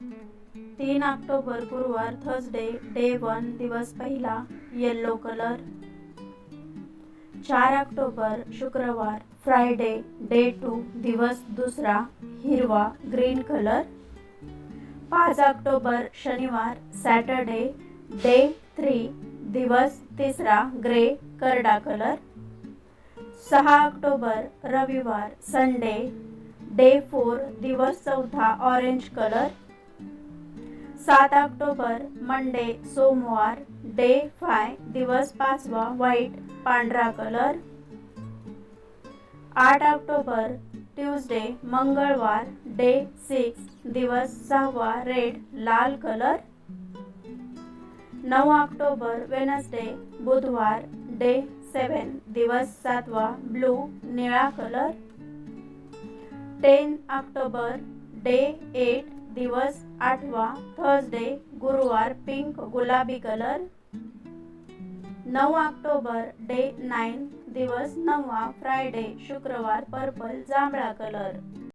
तीन ऑक्टोबर गुरुवार Thursday day one दिवस पहिला येल्लो कलर चार ऑक्टोबर शुक्रवार फ्रायडे डे टू दिवस दुसरा हिरवा ग्रीन कलर पाच ऑक्टोबर शनिवार सॅटरडे डे थ्री दिवस तिसरा ग्रे करडा कलर सहा ऑक्टोबर रविवार संडे डे फोर दिवस चौथा ऑरेंज कलर सात ऑक्टोबर मंडे सोमवार डे फाय दिवस पाचवा व्हाईट पांढरा कलर. आठ ऑक्टोबर ट्यूजडे मंगळवार डे सिक्स दिवस सहावा रेड लाल कलर. नऊ ऑक्टोबर वेनसडे बुधवार डे सेवन दिवस सातवा ब्लू निळा colour. Ten October day eight दिवस आठवा थर्सडे गुरुवार पिंक गुलाबी कलर नऊ ऑक्टोबर डे नाईन दिवस नववा फ्रायडे शुक्रवार पर्पल जांभळा कलर